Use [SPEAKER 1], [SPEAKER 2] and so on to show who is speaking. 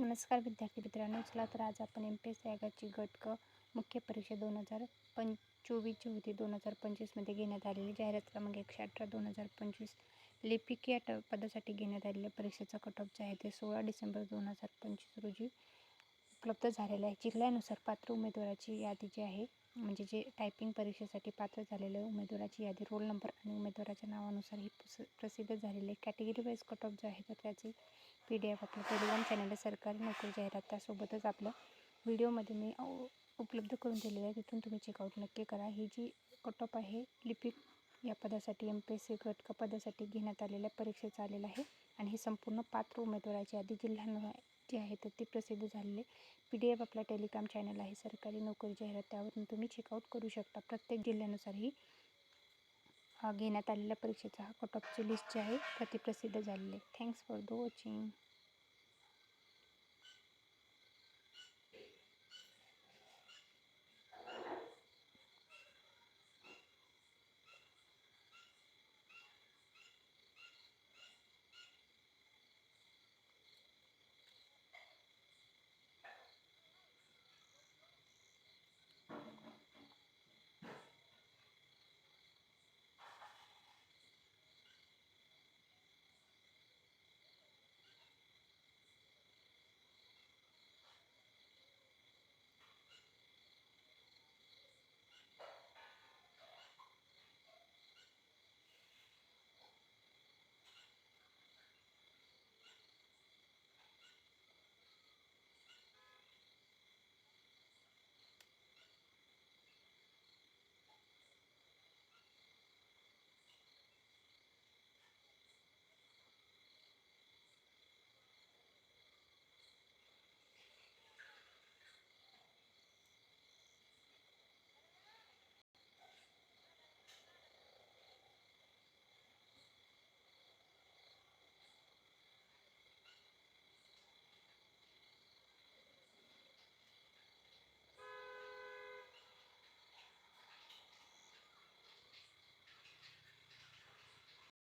[SPEAKER 1] नमस्कार विद्यार्थी मित्रांनो चला तर आज आपण एम पी एस आयोगाची गट क मुख्य परीक्षा दोन हजार पं चोवीसची होती. दोन हजार पंचवीसमध्ये घेण्यात आलेली जाहिरात क्रमांक एकशे अठरा दोन हजार पंचवीस लिपिक या ट पदासाठी घेण्यात आलेल्या परीक्षेचा कट ऑफ जे आहे ते सोळा डिसेंबर दोन हजार पंचवीस रोजी उपलब्ध झालेलं आहे. जिल्ह्यानुसार पात्र उमेदवाराची यादी जी आहे म्हणजे जे टायपिंग परीक्षेसाठी पात्र झालेल्या उमेदवाराची यादी रोल नंबर आणि उमेदवाराच्या नावानुसार ही प्रस प्रसिद्ध झालेली आहे. कॅटेगरी वाईज कट ऑफ जो आहे तर त्याची पी डी एफ आपल्या टेलिग्राम चॅनल सरकारी नोकरी जाहिरात त्यासोबतच आपलं व्हिडिओमध्ये मी उपलब्ध करून दिलेलं आहे. तिथून तुम्ही चेकआउट नक्की करा. ही जी कट ऑफ आहे लिपिक या पदासाठी एम पी एस सी गट पदासाठी घेण्यात आलेल्या परीक्षेचा आलेला आहे. आणि ही संपूर्ण पात्र उमेदवाराची यादी जिल्ह्यानुसार जी आहे तर ते प्रसिद्ध झालेले पी डी एफ आपला टेलिग्राम चॅनल आहे. सरकारी नोकरी जाहिरात त्यावरून तुम्ही चेकआउट करू शकता. प्रत्येक जिल्ह्यानुसार ही घेण्यात आलेल्या परीक्षेचा हा कट ऑफची लिस्ट जी आहे तर ती प्रसिद्ध झालेली आहे. Thanks for the watching